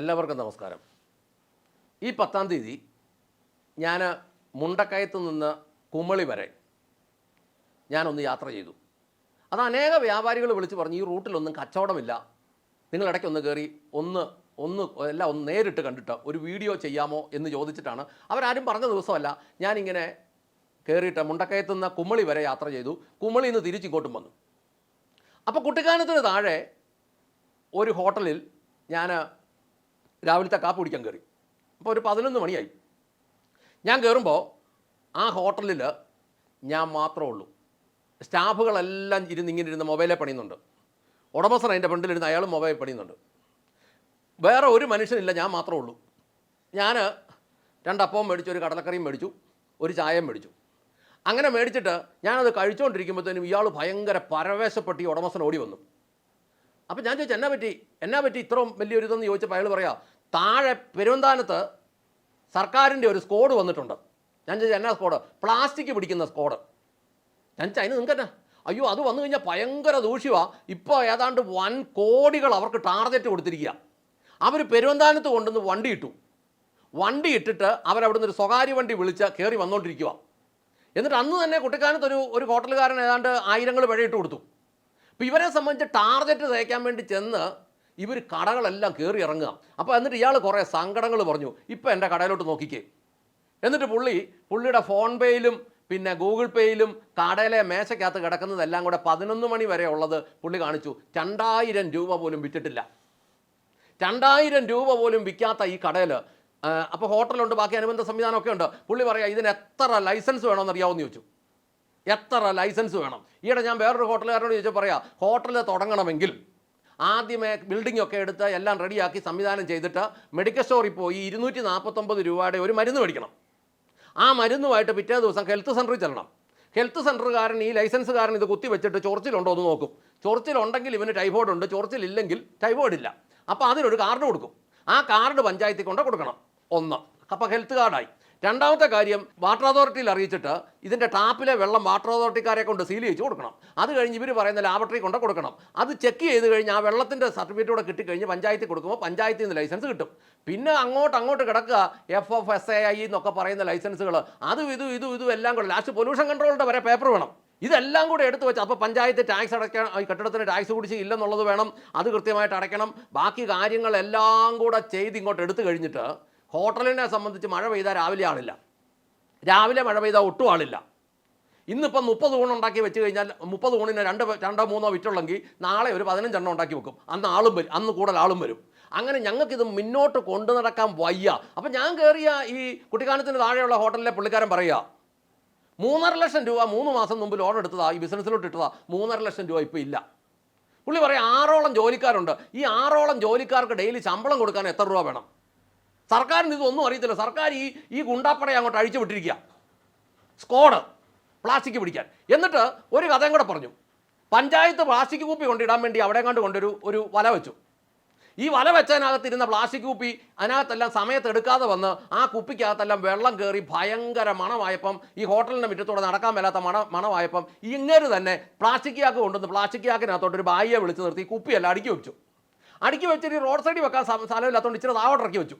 എല്ലാവർക്കും നമസ്കാരം. ഈ പത്താം തീയതി ഞാൻ മുണ്ടക്കയത്ത് നിന്ന് കുമളി വരെ ഞാനൊന്ന് യാത്ര ചെയ്തു. അത് അനേക വ്യാപാരികൾ വിളിച്ച് പറഞ്ഞു ഈ റൂട്ടിലൊന്നും കച്ചവടമില്ല. നിങ്ങൾ ഇടയ്ക്കൊന്ന് കയറി ഒന്ന് ഒന്ന് എല്ലാം ഒന്ന് നേരിട്ട് കണ്ടിട്ട് ഒരു വീഡിയോ ചെയ്യാമോ? എന്ന് ചോദിച്ചിട്ടാണ്. അവരാരും പറഞ്ഞ ദിവസമല്ല ഞാനിങ്ങനെ കയറിയിട്ട് മുണ്ടക്കയത്ത് നിന്ന് കുമളി വരെ യാത്ര ചെയ്തു. കുമളി നിന്ന് തിരിച്ചിങ്ങോട്ടും വന്നു. അപ്പോൾ കുട്ടിക്കാനത്തിന് താഴെ ഒരു ഹോട്ടലിൽ ഞാൻ രാവിലത്തെ കാപ്പ് കുടിക്കാൻ കയറി അപ്പോൾ ഒരു പതിനൊന്ന് മണിയായി. ഞാൻ കയറുമ്പോൾ ആ ഹോട്ടലിൽ ഞാൻ മാത്രമേ ഉള്ളൂ. സ്റ്റാഫുകളെല്ലാം ഇരുന്ന് ഇങ്ങനെ ഇരുന്ന് മൊബൈലിൽ പണിയുന്നുണ്ട്. ഉടമസ്ഥൻ അതിന്റെ ഫ്രണ്ടിലിരുന്ന് അയാൾ മൊബൈൽ പണിയുന്നുണ്ട്. വേറെ ഒരു മനുഷ്യനില്ല ഞാൻ മാത്രമേ ഉള്ളൂ. ഞാൻ രണ്ടപ്പവും മേടിച്ചു ഒരു കടലക്കറിയും മേടിച്ചു ഒരു ചായയും മേടിച്ചു. അങ്ങനെ മേടിച്ചിട്ട് ഞാനത് കഴിച്ചുകൊണ്ടിരിക്കുമ്പോഴത്തേനും ഇയാൾ ഭയങ്കര പരവേശപ്പെട്ട് ഈ ഉടമസ്ഥൻ ഓടി വന്നു. അപ്പം ഞാൻ ചോദിച്ചു എന്നാ പറ്റി? എന്നാ പറ്റി ഇത്രയും വലിയൊരു ഇതെന്ന് ചോദിച്ചപ്പോൾ അയാൾ പറയാം താഴെ പെരുവന്താനത്ത് സർക്കാരിന്റെ ഒരു സ്കോഡ് വന്നിട്ടുണ്ട്. ഞാൻ ചോദിച്ചു എന്നാ സ്കോഡ്? പ്ലാസ്റ്റിക് പിടിക്കുന്ന സ്കോഡ്. ഞാൻ ചോദിച്ചാൽ അതിന് നിങ്ങൾക്ക് എന്നാ അയ്യോ അത് വന്നു കഴിഞ്ഞാൽ ഭയങ്കര ദൂഷ്യമാണ് ഇപ്പോൾ ഏതാണ്ട് വൻ കോടികൾ അവർക്ക് ടാർഗറ്റ് കൊടുത്തിരിക്കുക അവർ പെരുവന്താനത്ത് കൊണ്ടുവന്ന് വണ്ടി ഇട്ടു. വണ്ടി ഇട്ടിട്ട് അവരവിടുന്ന് ഒരു സ്വകാര്യ വണ്ടി വിളിച്ച് കയറി വന്നുകൊണ്ടിരിക്കുക എന്നിട്ട് അന്ന് തന്നെ കുട്ടിക്കാനത്ത് ഒരു ഒരു ഹോട്ടലുകാരൻ ഏതാണ്ട് ആയിരങ്ങൾ പിഴയിട്ട് കൊടുത്തു. അപ്പോൾ ഇവരെ സംബന്ധിച്ച് ടാർഗറ്റ് തേക്കാൻ വേണ്ടി ചെന്ന് ഇവർ കടകളെല്ലാം കയറി ഇറങ്ങുക. അപ്പോൾ എന്നിട്ട് ഇയാൾ കുറേ സങ്കടങ്ങൾ പറഞ്ഞു. ഇപ്പോൾ എന്റെ കടയിലോട്ട് നോക്കിക്കേ. എന്നിട്ട് പുള്ളി പുള്ളിയുടെ ഫോൺ പേയിലും പിന്നെ ഗൂഗിൾ പേയിലും കടയിലെ മേശക്കകത്ത് കിടക്കുന്നതെല്ലാം കൂടെ പതിനൊന്ന് മണി വരെ ഉള്ളത് പുള്ളി കാണിച്ചു. രണ്ടായിരം രൂപ പോലും വിറ്റിട്ടില്ല. രണ്ടായിരം രൂപ പോലും വിൽക്കാത്ത ഈ കടയിൽ അപ്പോൾ ഹോട്ടലുണ്ട് ബാക്കി അനുബന്ധ സംവിധാനമൊക്കെ ഉണ്ട്. പുള്ളി പറയാം ഇതിന് എത്ര ലൈസൻസ് വേണമെന്ന് അറിയാമെന്ന് ചോദിച്ചു. എത്ര ലൈസൻസ് വേണം? ഈയിടെ ഞാൻ വേറൊരു ഹോട്ടലുകാരനോട് ചോദിച്ചാൽ പറയാം ഹോട്ടൽ തുടങ്ങണമെങ്കിൽ ആദ്യമേ ബിൽഡിംഗ് ഒക്കെ എടുത്ത് എല്ലാം റെഡിയാക്കി സംവിധാനം ചെയ്തിട്ട് മെഡിക്കൽ സ്റ്റോറിൽ പോയി ഇരുന്നൂറ്റി നാൽപ്പത്തൊമ്പത് രൂപയുടെ ഒരു മരുന്ന് മേടിക്കണം. ആ മരുന്നുമായിട്ട് പിറ്റേ ദിവസം ഹെൽത്ത് സെന്ററിൽ ചെല്ലണം. ഹെൽത്ത് സെന്ററുകാരൻ ഈ ലൈസൻസുകാരൻ ഇത് കുത്തി വെച്ചിട്ട് ചൊറിച്ചിലുണ്ടോ എന്ന് നോക്കും. ചൊറിച്ചിലുണ്ടെങ്കിൽ ഇവന് ടൈഫോയിഡ് ഉണ്ട് ചൊറിച്ചിലില്ലെങ്കിൽ ടൈഫോയിഡ് ഇല്ല. അപ്പോൾ അതിനൊരു കാർഡ് കൊടുക്കും. ആ കാർഡ് പഞ്ചായത്തിൽ കൊണ്ട് കൊടുക്കണം. ഒന്ന്. അപ്പോൾ ഹെൽത്ത് കാർഡായി. രണ്ടാമത്തെ കാര്യം വാട്ടർ അതോറിറ്റിയിൽ അറിയിച്ചിട്ട് ഇതിന്റെ ടാപ്പിലെ വെള്ളം വാട്ടർ അതോറിറ്റിക്കാരെ കൊണ്ട് സീൽ ചെയ്ത് കൊടുക്കണം. അത് കഴിഞ്ഞ് ഇവർ പറയുന്ന ലാബറട്ടറി കൊണ്ട് കൊടുക്കണം. അത് ചെക്ക് ചെയ്ത് കഴിഞ്ഞ് ആ വെള്ളത്തിന്റെ സർട്ടിഫിക്കറ്റ് കൂടെ കിട്ടിക്കഴിഞ്ഞ് പഞ്ചായത്തിൽ കൊടുക്കുമ്പോൾ പഞ്ചായത്തിൽ നിന്ന് ലൈസൻസ് കിട്ടും. പിന്നെ അങ്ങോട്ട് അങ്ങോട്ട് കിടക്കുക F F S A I എന്നൊക്കെ പറയുന്ന ലൈസൻസുകൾ അതും ഇതും ഇതും ഇതും എല്ലാം കൂടെ ലാസ്റ്റ് പൊല്യൂഷൻ കൺട്രോളിന്റെ വരെ പേപ്പർ വേണം. ഇതെല്ലാം കൂടെ എടുത്തു വെച്ച് അപ്പോൾ പഞ്ചായത്ത് ടാക്സ് അടയ്ക്കാൻ ഈ കെട്ടിടത്തിന് ടാക്സ് കുടിച്ച് ഇല്ലെന്നുള്ളത് വേണം. അത് കൃത്യമായിട്ട് അടയ്ക്കണം. ബാക്കി കാര്യങ്ങളെല്ലാം കൂടെ ചെയ്ത് ഇങ്ങോട്ട് എടുത്തു കഴിഞ്ഞിട്ട് ഹോട്ടലിനെ സംബന്ധിച്ച് മഴ പെയ്താൽ രാവിലെ ആളില്ല. രാവിലെ മഴ പെയ്താൽ ഒട്ടും ആളില്ല. ഇന്നിപ്പം മുപ്പത് ഊണ് ഉണ്ടാക്കി വെച്ച് കഴിഞ്ഞാൽ മുപ്പത് ഊണിന് രണ്ട് രണ്ടോ മൂന്നോ വിറ്റുള്ളെങ്കിൽ നാളെ ഒരു പതിനഞ്ചെണ്ണം ഉണ്ടാക്കി വെക്കും. അന്ന് ആളും വരും. അന്ന് കൂടുതൽ ആളും വരും. അങ്ങനെ ഞങ്ങൾക്കിത് മുന്നോട്ട് കൊണ്ടു നടക്കാൻ വയ്യ. അപ്പം ഞാൻ കയറിയ ഈ കുട്ടിക്കാനത്തിന് താഴെയുള്ള ഹോട്ടലിലെ പുള്ളിക്കാരൻ പറയുക മൂന്നര ലക്ഷം രൂപ മൂന്ന് മാസം മുമ്പ് ലോൺ എടുത്തതാ ഈ ബിസിനസ്സിലോട്ട് ഇട്ടതാ. മൂന്നര ലക്ഷം രൂപ ഇപ്പോൾ ഇല്ല. പുള്ളി പറയാം ആറോളം ജോലിക്കാരുണ്ട്. ഈ ആറോളം ജോലിക്കാർക്ക് ഡെയിലി ശമ്പളം കൊടുക്കാൻ എത്ര രൂപ വേണം? സർക്കാരിന് ഇതൊന്നും അറിയത്തില്ല. സർക്കാർ ഈ ഈ ഗുണ്ടാപ്പടയെ അങ്ങോട്ട് അഴിച്ചു വിട്ടിരിക്കുക. സ്കോഡ് പ്ലാസ്റ്റിക് പിടിക്കാൻ. എന്നിട്ട് ഒരു കഥയും കൂടെ പറഞ്ഞു. പഞ്ചായത്ത് പ്ലാസ്റ്റിക് കുപ്പി കൊണ്ടിടാൻ വേണ്ടി അവിടെ കണ്ട് കൊണ്ടൊരു ഒരു വല വെച്ചു. ഈ വല വെച്ചതിനകത്തിരുന്ന പ്ലാസ്റ്റിക് കുപ്പി അതിനകത്തെല്ലാം സമയത്ത് എടുക്കാതെ വന്ന് ആ കുപ്പിക്കകത്തെല്ലാം വെള്ളം കയറി ഭയങ്കര മണമായപ്പം ഈ ഹോട്ടലിന്റെ മുറ്റത്തൂടെ നടക്കാൻ മേലാത്ത മണ മണമായപ്പം ഇങ്ങനെ തന്നെ പ്ലാസ്റ്റിക് ചാക്ക് കൊണ്ടുവന്ന് പ്ലാസ്റ്റിക് ചാക്കിനകത്തോട്ട് ഒരു ബായിയെ വിളിച്ച് നിർത്തി കുപ്പിയെല്ലാം അടുക്കി വെച്ചു. അടുക്കി വെച്ചിട്ട് റോഡ് സൈഡിൽ വെക്കാൻ സ്ഥ- സ്ഥലമില്ലാത്തതുകൊണ്ട് ഇച്ചിരി താവോട്ടിറക്കി വെച്ചു.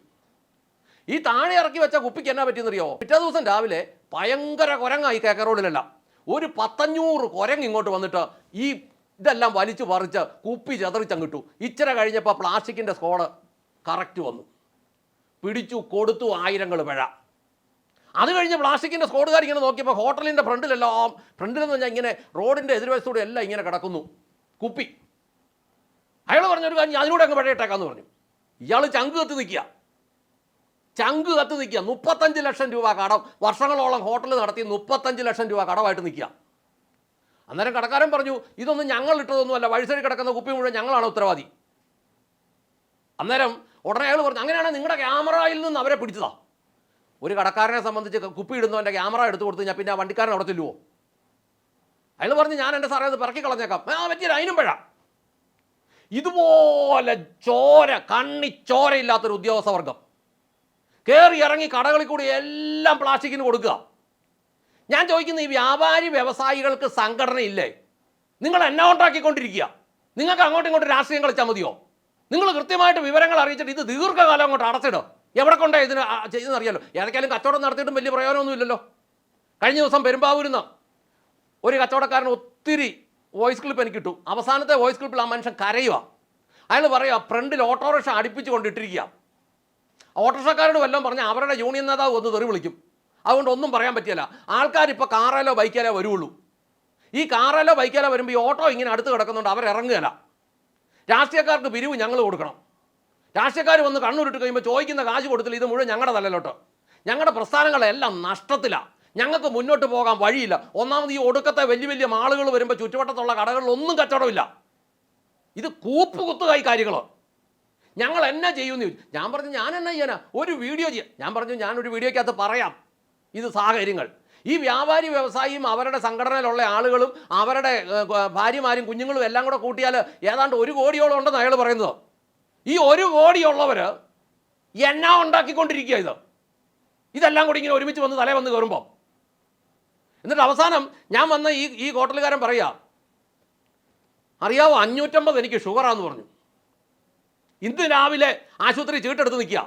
ഈ താഴെ ഇറക്കി വെച്ച കുപ്പിക്ക് എന്നാ പറ്റിയെന്നറിയോ? പിറ്റേ ദിവസം രാവിലെ ഭയങ്കര കുരങ്ങായി കേക്ക റോഡിലല്ല. ഒരു പത്തഞ്ഞൂറ് കുരങ്ങ് ഇങ്ങോട്ട് വന്നിട്ട് ഈ ഇതെല്ലാം വലിച്ചു പറിച്ച് കുപ്പി ചതറിച്ചങ്ങിട്ടു ഇച്ചിരി കഴിഞ്ഞപ്പോൾ പ്ലാസ്റ്റിക്കിന്റെ സ്കോഡ് കറക്റ്റ് വന്നു. പിടിച്ചു കൊടുത്തു ആയിരങ്ങൾ പിഴ. അത് കഴിഞ്ഞ് പ്ലാസ്റ്റിക്കിന്റെ സ്കോഡുകാർ ഇങ്ങനെ നോക്കിയപ്പോൾ ഹോട്ടലിന്റെ ഫ്രണ്ടിലെല്ലാം ഫ്രണ്ടിലെന്ന് പറഞ്ഞാൽ ഇങ്ങനെ റോഡിന്റെ എതിർവശത്തൂടെ എല്ലാം ഇങ്ങനെ കിടക്കുന്നു. കുപ്പി. അയാൾ പറഞ്ഞൊരു കാര്യം ഞാൻ അതിലൂടെ അങ്ങ് പിഴയിട്ടേക്കാന്ന് പറഞ്ഞു. ഇയാൾ ചങ്ക് കത്തി നിൽക്കുക. ചങ്ക് കത്ത് നിൽക്കുക. മുപ്പത്തഞ്ച് ലക്ഷം രൂപ കടം. വർഷങ്ങളോളം ഹോട്ടൽ നടത്തി മുപ്പത്തഞ്ച് ലക്ഷം രൂപ കടമായിട്ട് നിൽക്കുക. അന്നേരം കടക്കാരൻ പറഞ്ഞു ഇതൊന്നും ഞങ്ങൾ ഇട്ടതൊന്നുമല്ല വഴിസരി കിടക്കുന്ന കുപ്പി മുഴുവൻ ഞങ്ങളാണ് ഉത്തരവാദി. അന്നേരം ഉടനെ അയാൾ പറഞ്ഞു അങ്ങനെയാണ് നിങ്ങളുടെ ക്യാമറയിൽ നിന്ന് അവരെ പിടിച്ചതാ. ഒരു കടക്കാരനെ സംബന്ധിച്ച് കുപ്പി ഇടുന്നവന്റെ ക്യാമറ എടുത്തു കൊടുത്തു കഴിഞ്ഞാൽ പിന്നെ ആ വണ്ടിക്കാരൻ അവിടെ ചെല്ലുവോ? അയാൾ പറഞ്ഞു ഞാൻ എന്റെ സാറേ അത് പിറക്കി കളഞ്ഞേക്കാം. ആ പറ്റിയ അതിനും പഴ. ഇതുപോലെ ചോര കണ്ണി ചോരയില്ലാത്തൊരു ഉദ്യോഗസ്ഥ വർഗം. കയറി ഇറങ്ങി കടകളിൽ കൂടി എല്ലാം പ്ലാസ്റ്റിക്കിന് കൊടുക്കുക. ഞാൻ ചോദിക്കുന്ന ഈ വ്യാപാരി വ്യവസായികൾക്ക് സംഘടനയില്ലേ നിങ്ങൾ എന്നെ ഉണ്ടാക്കിക്കൊണ്ടിരിക്കുക നിങ്ങൾക്ക് അങ്ങോട്ടും ഇങ്ങോട്ടും രാഷ്ട്രീയം കളിച്ചാൽ മതിയോ? നിങ്ങൾ കൃത്യമായിട്ട് വിവരങ്ങൾ അറിയിച്ചിട്ട് ഇത് ദീർഘകാലം അങ്ങോട്ട് അടച്ചിടും. എവിടെ കൊണ്ടേ ഇതിന് ചെയ്തെന്നറിയാലോ ഏതൊക്കെയാലും കച്ചവടം നടത്തിയിട്ടും വലിയ പ്രയോജനമൊന്നുമില്ലല്ലോ. കഴിഞ്ഞ ദിവസം പെരുമ്പാവൂരിന്ന് ഒരു കച്ചവടക്കാരൻ ഒത്തിരി വോയിസ് ക്ലിപ്പ് എനിക്ക് കിട്ടും അവസാനത്തെ വോയിസ് ക്ലിപ്പിൽ ആ മനുഷ്യൻ കരയുക അയാൾ പറയുക ഫ്രണ്ടിൽ ഓട്ടോറിക്ഷ അടുപ്പിച്ച് കൊണ്ടിട്ടിരിക്കുക. ഓട്ടോറിക്ഷക്കാരോട് വല്ലതും പറഞ്ഞാൽ അവരുടെ യൂണിയൻ നേതാവ് ഒന്ന് തെറി വിളിക്കും. അതുകൊണ്ട് ഒന്നും പറയാൻ പറ്റിയല്ല. ആൾക്കാരിപ്പോൾ കാറേലോ ബൈക്കേലോ വരുള്ളൂ ഈ കാറേലോ ബൈക്കേലോ വരുമ്പോൾ ഈ ഓട്ടോ ഇങ്ങനെ അടുത്ത് കിടക്കുന്നുണ്ട് അവരിറങ്ങുകയില്ല രാഷ്ട്രീയക്കാർക്ക് പിരിവ് ഞങ്ങൾ കൊടുക്കണം. രാഷ്ട്രീയക്കാർ വന്ന് കണ്ണൂരിട്ട് കഴിയുമ്പോൾ ചോദിക്കുന്ന കാശ് കൊടുത്തില്ല ഇത് മുഴുവൻ ഞങ്ങളുടെ തലയിലോട്ട്. ഞങ്ങളുടെ പ്രസ്ഥാനങ്ങളെല്ലാം നഷ്ടത്തിലാണ് ഞങ്ങൾക്ക് മുന്നോട്ട് പോകാൻ വഴിയില്ല. ഒന്നാമത് ഈ ഒടുക്കത്തെ വലിയ വലിയ മാളുകൾ വരുമ്പോൾ ചുറ്റുവട്ടത്തുള്ള കടകളിൽ ഒന്നും കച്ചവടമില്ല. ഇത് കൂപ്പുകുത്തുകായി കാര്യങ്ങൾ ഞങ്ങൾ എന്നാ ചെയ്യുമെന്ന് ചോദിച്ചു ഞാൻ പറഞ്ഞു ഞാൻ എന്നാ ചെയ്യാനാ? ഒരു വീഡിയോ ചെയ്യാം. ഞാൻ പറഞ്ഞു ഞാനൊരു വീഡിയോയ്ക്കകത്ത് പറയാം. ഇത് സാഹചര്യങ്ങൾ. ഈ വ്യാപാരി വ്യവസായിയും അവരുടെ സംഘടനയിലുള്ള ആളുകളും അവരുടെ ഭാര്യമാരും കുഞ്ഞുങ്ങളും എല്ലാം കൂടെ കൂട്ടിയാൽ ഏതാണ്ട് ഒരു കോടിയോളം ഉണ്ടെന്ന് അയാൾ പറയുന്നത്. ഈ ഒരു കോടിയുള്ളവർ എന്നാ ഉണ്ടാക്കിക്കൊണ്ടിരിക്കുക ഇത്? ഇതെല്ലാം കൂടി ഇങ്ങനെ ഒരുമിച്ച് വന്ന് തലേ വന്ന് കയറുമ്പോൾ എന്നിട്ട് അവസാനം ഞാൻ വന്ന ഈ ഈ ഹോട്ടലുകാരൻ പറയാ അറിയാവോ അഞ്ഞൂറ്റമ്പത് എനിക്ക് ഷുഗറാന്ന് പറഞ്ഞു. ഇന്ന് രാവിലെ ആശുപത്രി ചീട്ടെടുത്ത് നിൽക്കുക.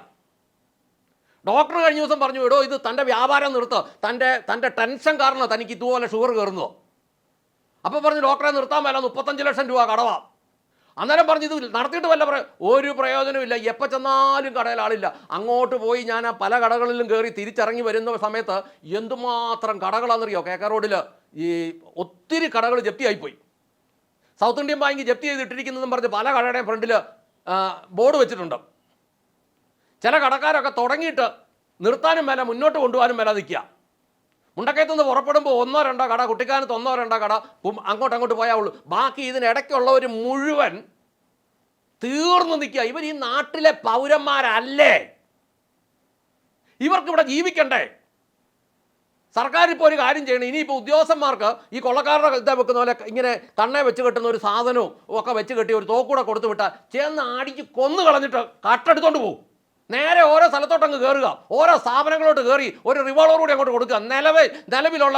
ഡോക്ടർ കഴിഞ്ഞ ദിവസം പറഞ്ഞു എടോ ഇത് തന്റെ വ്യാപാരം നിർത്തോ. തന്റെ തന്റെ ടെൻഷൻ കാരണം തനിക്ക് ഇതുപോലെ ഷുഗർ കയറുന്നോ. അപ്പോൾ പറഞ്ഞു ഡോക്ടറെ നിർത്താൻ മേല മുപ്പത്തഞ്ച് ലക്ഷം രൂപ കടവാ അന്നേരം പറഞ്ഞു ഇത് നടത്തിയിട്ട് വല്ല ഒരു പ്രയോജനമില്ല എപ്പോൾ ചെന്നാലും കടയിൽ ആളില്ല. അങ്ങോട്ട് പോയി ഞാൻ ആ പല കടകളിലും കയറി തിരിച്ചിറങ്ങി വരുന്ന സമയത്ത് എന്തുമാത്രം കടകളാണെന്നറിയോ? കേക്ക റോഡിൽ ഈ ഒത്തിരി കടകൾ ജപ്തിയായിപ്പോയി. സൗത്ത് ഇന്ത്യൻ ബാങ്ക് ജപ്തി ചെയ്തിട്ടിരിക്കുന്നതെന്ന് പറഞ്ഞ് പല കടയുടെയും ഫ്രണ്ടിൽ ബോർഡ് വെച്ചിട്ടുണ്ട്. ചില കടക്കാരൊക്കെ തുടങ്ങിയിട്ട് നിർത്താനും മേല മുന്നോട്ട് കൊണ്ടുപോകാനും മേല നിൽക്കുക. മുണ്ടക്കയത്തു നിന്ന് പുറപ്പെടുമ്പോൾ ഒന്നോ രണ്ടോ കട കുട്ടിക്കാനത്ത് ഒന്നോ രണ്ടോ കട അങ്ങോട്ട് അങ്ങോട്ട് പോയാൽ ഉള്ളൂ. ബാക്കി ഇതിനിടയ്ക്കുള്ളവർ മുഴുവൻ തീർന്നു നിൽക്കുക. ഇവർ ഈ നാട്ടിലെ പൗരന്മാരല്ലേ? ഇവർക്കിവിടെ ജീവിക്കണ്ടേ? സർക്കാർ ഇപ്പോൾ ഒരു കാര്യം ചെയ്യണം. ഇനിയിപ്പോൾ ഉദ്യോഗസ്ഥന്മാർക്ക് ഈ കൊള്ളക്കാരുടെ ഇതാ വെക്കുന്ന പോലെ ഇങ്ങനെ കണ്ണെ വെച്ച് കെട്ടുന്ന ഒരു സാധനവും ഒക്കെ വെച്ച് കെട്ടി ഒരു തോക്കൂടെ കൊടുത്തു വിട്ടാൽ ചെന്ന് അടിച്ച് കൊന്നു കളഞ്ഞിട്ട് കട്ടെടുത്തോണ്ട് പോകും നേരെ ഓരോ സ്ഥലത്തോട്ടങ്ങ് കയറുക ഓരോ സ്ഥാപനങ്ങളോട്ട് കയറി ഒരു റിവോൾവർ കൂടി അങ്ങോട്ട് കൊടുക്കുക. നിലവിൽ നിലവിലുള്ള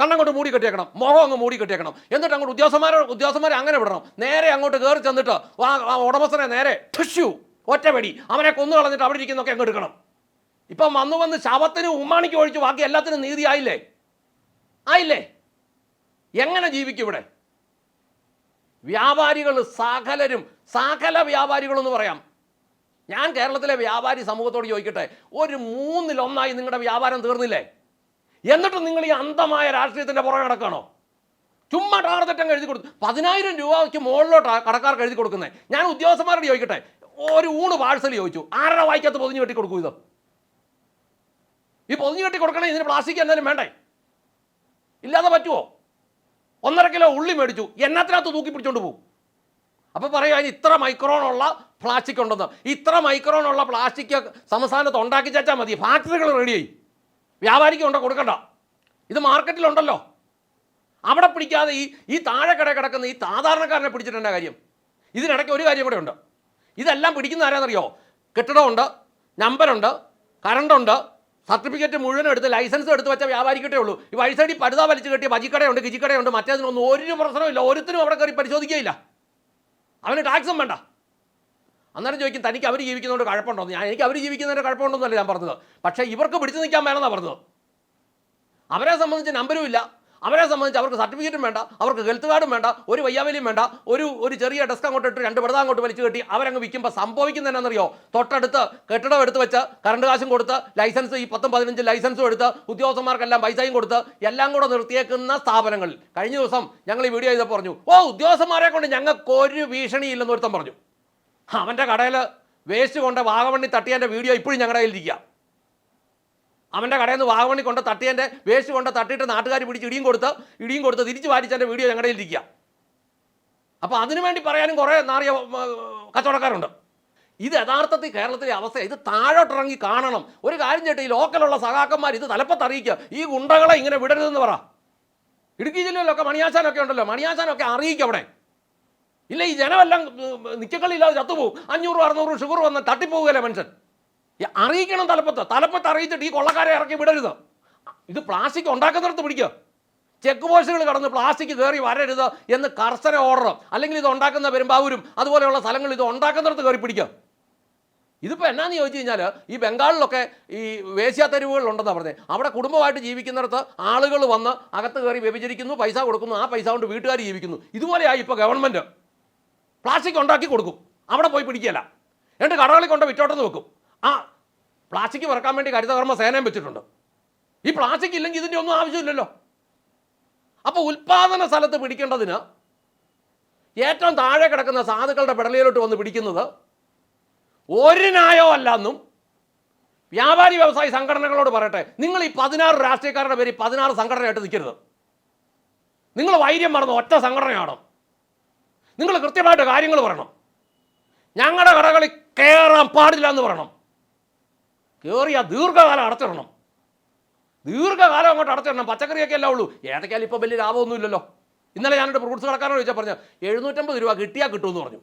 കണ്ണങ്ങോട്ട് മൂടി കെട്ടിയേക്കണം. മുഖം അങ്ങ് മൂടി കെട്ടിയേക്കണം. എന്നിട്ട് അങ്ങോട്ട് ഉദ്യോഗസ്ഥന്മാരെ ഉദ്യോഗസ്ഥന്മാരെ അങ്ങനെ വിടണം. നേരെ അങ്ങോട്ട് കയറി ചെന്നിട്ട് ആ ഉടമസ്ഥനെ നേരെ ഠുഷ്യു ഒറ്റപടി അവനെ കൊന്നു കളഞ്ഞിട്ട് അവിടെ ഇരിക്കുന്നൊക്കെ അങ്ങ് എടുക്കണം. ഇപ്പം വന്നു വന്ന് ശവത്തിന് ഉമ്മാണിക്ക് ഒഴിച്ച് ബാക്കി എല്ലാത്തിനും നീതി ആയില്ലേ? ആയില്ലേ? എങ്ങനെ ജീവിക്കും ഇവിടെ? വ്യാപാരികൾ സകലരും സകല വ്യാപാരികളെന്ന് പറയാം. ഞാൻ കേരളത്തിലെ വ്യാപാരി സമൂഹത്തോട് ചോദിക്കട്ടെ ഒരു മൂന്നിലൊന്നായി നിങ്ങളുടെ വ്യാപാരം തീർന്നില്ലേ? എന്നിട്ടും നിങ്ങൾ ഈ അന്ധമായ രാഷ്ട്രീയത്തിന്റെ പുറകെ നടക്കണോ ചുമ്മാ ടാർജറ്റം എഴുതി കൊടുത്തു പതിനായിരം രൂപയ്ക്ക് മുകളിലോട്ടാണ് കടക്കാർക്ക് എഴുതി കൊടുക്കുന്നത് ഞാൻ ഉദ്യോഗസ്ഥന്മാരോട് ചോദിക്കട്ടെ ഒരു ഊണ് പാഴ്സൽ ചോദിച്ചു. ആരുടെ വായിക്കകത്ത് പൊതിഞ്ഞ് വെട്ടി കൊടുക്കൂ ഇത്. ഈ പൊതിഞ്ഞു കെട്ടി കൊടുക്കണേ ഇതിന് പ്ലാസ്റ്റിക് എന്തായാലും വേണ്ടേ? ഇല്ലാതെ പറ്റുമോ ഒന്നര കിലോ ഉള്ളി മേടിച്ചു എന്നത്തിനകത്ത് തൂക്കി പിടിച്ചോണ്ട് പോകും അപ്പോൾ പറയുക അതിന് ഇത്ര മൈക്രോണുള്ള പ്ലാസ്റ്റിക് ഉണ്ടെന്ന്. ഇത്ര മൈക്രോണുള്ള പ്ലാസ്റ്റിക് സംസ്ഥാനത്ത് ഉണ്ടാക്കി ചേച്ചാൽ മതി. ഫാക്ടറികൾ റെഡിയായി വ്യാപാരിക്ക് ഉണ്ടോ കൊടുക്കണ്ട. ഇത് മാർക്കറ്റിലുണ്ടല്ലോ. അവിടെ പിടിക്കാതെ ഈ ഈ താഴെ കട കിടക്കുന്ന ഈ സാധാരണക്കാരനെ പിടിച്ചിട്ടുണ്ട കാര്യം? ഇതിനിടയ്ക്ക് ഒരു കാര്യം കൂടെ ഉണ്ട്. ഇതെല്ലാം പിടിക്കുന്ന ആരാന്നറിയോ? കെട്ടിടമുണ്ട് നമ്പറുണ്ട് കറണ്ടുണ്ട് സർട്ടിഫിക്കറ്റ് മുഴുവൻ എടുത്ത് ലൈസൻസ് എടുത്ത് വെച്ച വ്യാപാരിക്കട്ടേ ഉള്ളൂ. ഈ വഴി സൈഡിൽ പടുത വലിച്ച് കെട്ടിയ ബജിക്കടയുണ്ട് കിജിക്കടയുണ്ട് മറ്റേതിനൊന്നും ഒരു പ്രശ്നമില്ല ഒരുത്തിനും അവിടെ കയറി പരിശോധിക്കുകയില്ല. അവന് ടാക്സും വേണ്ട. അന്നേരം ചോദിക്കും തനിക്ക് അവർ ജീവിക്കുന്നതുകൊണ്ട് കുഴപ്പമുണ്ടോ ഞാൻ എനിക്ക് അവർ ജീവിക്കുന്നതിന്റെ കുഴപ്പമുണ്ടെന്നല്ല ഞാൻ പറഞ്ഞത്. പക്ഷേ ഇവർക്ക് പിടിച്ചു നിൽക്കാൻ വേണമെന്നാണ് പറഞ്ഞത്. അവരെ സംബന്ധിച്ച് നമ്പരും ഇല്ല. അവരെ സംബന്ധിച്ച് അവർക്ക് സർട്ടിഫിക്കറ്റും വേണ്ട അവർക്ക് ഹെൽത്ത് കാർഡും വേണ്ട ഒരു വയ്യാവലിയും വേണ്ട ഒരു ഒരു ചെറിയ ഡെസ്ക് അങ്ങോട്ട് ഇട്ട് രണ്ട് വെറുതെ അങ്ങോട്ട് വലിച്ചു കെട്ടി അവരങ്ങ് വിൽക്കുമ്പോൾ സംഭവിക്കുന്ന എന്നാണെന്നറിയോ തൊട്ടടുത്ത് കെട്ടിടം എടുത്ത് വെച്ച് കറണ്ട് കാശും കൊടുത്ത് ലൈസൻസ് ഈ പത്തും പതിനഞ്ച് ലൈസൻസും എടുത്ത് ഉദ്യോഗസ്ഥന്മാർക്കെല്ലാം പൈസയും കൊടുത്ത് എല്ലാം കൂടെ നിർത്തിയേക്കുന്ന സ്ഥാപനങ്ങളിൽ കഴിഞ്ഞ ദിവസം ഞങ്ങൾ ഈ വീഡിയോ ചെയ്തപ്പോൾ പറഞ്ഞു ഓ ഉദ്യോഗസ്ഥന്മാരെ കൊണ്ട് ഞങ്ങൾക്ക് ഒരു ഭീഷണിയില്ലെന്ന് ഒരുത്തം പറഞ്ഞു. അവന്റെ കടയിൽ വേസ്റ്റ് കൊണ്ട് വാഗവണ്ണി തട്ടിയതിന്റെ വീഡിയോ ഇപ്പോഴും ഞങ്ങളുടെ കയ്യിലിരിക്കുക അവന്റെ കടയിൽ നിന്ന് വാഗമണി കൊണ്ട് തട്ടിയതിന്റെ വേസ്റ്റ് കൊണ്ട് തട്ടിയിട്ട് നാട്ടുകാർ പിടിച്ച് ഇടിയും കൊടുത്ത് ഇടിയും കൊടുത്ത് തിരിച്ച് വാരിച്ചെന്റെ വീഡിയോ ഞങ്ങളുടെ ഇരിക്കുക അപ്പോൾ അതിനു വേണ്ടി പറയാനും കുറേ നാറിയ കച്ചവടക്കാരുണ്ട്. ഇത് യഥാർത്ഥത്തിൽ കേരളത്തിലെ അവസ്ഥ ഇത് താഴോട്ടിറങ്ങി കാണണം. ഒരു കാര്യം ചേട്ടാ ഈ ലോക്കലുള്ള സഹാക്കന്മാർ ഇത് തലപ്പത്ത് അറിയിക്കുക ഈ ഗുണ്ടകളെ ഇങ്ങനെ വിടരുതെന്ന് പറ. ഇടുക്കി ജില്ലയിലൊക്കെ മണിയാശാനൊക്കെ ഉണ്ടല്ലോ മണിയാശാനൊക്കെ അറിയിക്കുക അവിടെ. ഇല്ല ഈ ജനമെല്ലാം നിക്കക്കളില്ലാതെ ചത്തുപോകും. അഞ്ഞൂറ് അറുന്നൂറ് ഷുഗർ വന്ന് തട്ടിപ്പോവുകയല്ലേ മനുഷ്യൻ. അറിയിക്കണം തലപ്പത്ത്. തലപ്പത്ത് അറിയിച്ചിട്ട് ഈ കൊള്ളക്കാരെ ഇറക്കി വിടരുത്. ഇത് പ്ലാസ്റ്റിക് ഉണ്ടാക്കുന്നിടത്ത് പിടിക്കുക ചെക്ക് പോസ്റ്റുകൾ കടന്ന് പ്ലാസ്റ്റിക് കയറി വരരുത് എന്ന് കർശന ഓർഡർ അല്ലെങ്കിൽ ഇത് ഉണ്ടാക്കുന്ന പെരുമ്പാവൂരും അതുപോലെയുള്ള സ്ഥലങ്ങൾ ഇത് ഉണ്ടാക്കുന്നിടത്ത് കയറി പിടിക്കുക ഇതിപ്പോൾ എന്നാന്ന് ചോദിച്ചു കഴിഞ്ഞാൽ ഈ ബംഗാളിലൊക്കെ ഈ വേശ്യാ തെരുവുകളിലുണ്ടെന്നാണ് പറഞ്ഞത് അവിടെ കുടുംബമായിട്ട് ജീവിക്കുന്നിടത്ത് ആളുകൾ വന്ന് അകത്ത് കയറി വ്യഭിചരിക്കുന്നു പൈസ കൊടുക്കുന്നു ആ പൈസ കൊണ്ട് വീട്ടുകാർ ജീവിക്കുന്നു. ഇതുപോലെയായി ഇപ്പോൾ ഗവൺമെന്റ് പ്ലാസ്റ്റിക് ഉണ്ടാക്കി കൊടുക്കും. അവിടെ പോയി പിടിക്കുകയല്ല. എന്നിട്ട് കടകളിൽ കൊണ്ട് വിറ്റോട്ടെന്ന് വെക്കും. ആ പ്ലാസ്റ്റിക് വറക്കാൻ വേണ്ടി ഹരിതകർമ്മ സേനയും വെച്ചിട്ടുണ്ട്. ഈ പ്ലാസ്റ്റിക് ഇല്ലെങ്കിൽ ഇതിന്റെ ഒന്നും ആവശ്യമില്ലല്ലോ. അപ്പോൾ ഉൽപാദന സ്ഥലത്ത് പിടിക്കേണ്ടതിന് ഏറ്റവും താഴെ കിടക്കുന്ന സാധുക്കളുടെ പെടലിയിലോട്ട് വന്ന് പിടിക്കുന്നത് ഒരു ന്യായോ അല്ല എന്നും വ്യാപാരി വ്യവസായി സംഘടനകളോട് പറയട്ടെ. നിങ്ങൾ ഈ പതിനാറ് രാഷ്ട്രീയക്കാരുടെ പേര് പതിനാറ് സംഘടനയായിട്ട് നിൽക്കരുത്. നിങ്ങൾ വൈര്യം മറന്ന് ഒറ്റ സംഘടനയാണ്? നിങ്ങൾ കൃത്യമായിട്ട് കാര്യങ്ങൾ പറയണം. ഞങ്ങളുടെ കടകളിൽ കയറാൻ പാടില്ല എന്ന് പറയണം. കയറിയ ദീർഘകാലം അടച്ചിടണം. ദീർഘകാലം അങ്ങോട്ട് അടച്ചിടണം. പച്ചക്കറിയൊക്കെ അല്ലേ ഉള്ളൂ. ഏതൊക്കെയാലും ഇപ്പോൾ വലിയ ലാഭമൊന്നുമില്ലല്ലോ. ഇന്നലെ ഞാനൊരു ഫ്രൂട്ട്സ് കടക്കാരോട് ചോദിച്ചാൽ പറഞ്ഞു എഴുന്നൂറ്റമ്പത് രൂപ കിട്ടിയാൽ കിട്ടുമെന്ന് പറഞ്ഞു.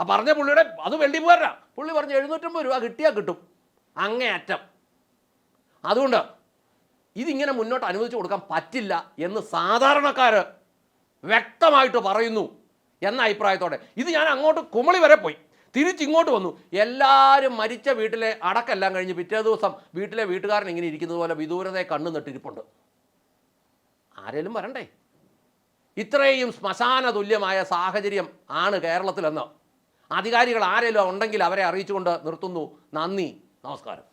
ആ പറഞ്ഞ പുള്ളിയുടെ അത് വെള്ളിപ്പോരാ പുള്ളി പറഞ്ഞു എഴുന്നൂറ്റമ്പത് രൂപ കിട്ടിയാൽ കിട്ടും. അങ്ങേയറ്റം. അതുകൊണ്ട് ഇതിങ്ങനെ മുന്നോട്ട് അനുവദിച്ചു കൊടുക്കാൻ പറ്റില്ല എന്ന് സാധാരണക്കാർ വ്യക്തമായിട്ട് പറയുന്നു എന്ന അഭിപ്രായത്തോടെ. ഇത് ഞാൻ അങ്ങോട്ട് കുമളി വരെ പോയി. തിരിച്ചിങ്ങോട്ട് വന്നു. എല്ലാവരും മരിച്ച വീട്ടിലെ അടക്കെല്ലാം കഴിഞ്ഞ് പിറ്റേ ദിവസം വീട്ടിലെ വീട്ടുകാരൻ ഇങ്ങനെ ഇരിക്കുന്നത് പോലെ വിദൂരതയെ കണ്ണു നട്ടിരിപ്പുണ്ട്. ആരേലും വരണ്ടേ? ഇത്രയും ശ്മശാന തുല്യമായ സാഹചര്യം ആണ് കേരളത്തിലെന്ന്. അധികാരികൾ ആരെങ്കിലും ഉണ്ടെങ്കിൽ അവരെ അറിയിച്ചുകൊണ്ട് നിർത്തുന്നു. നന്ദി. നമസ്കാരം.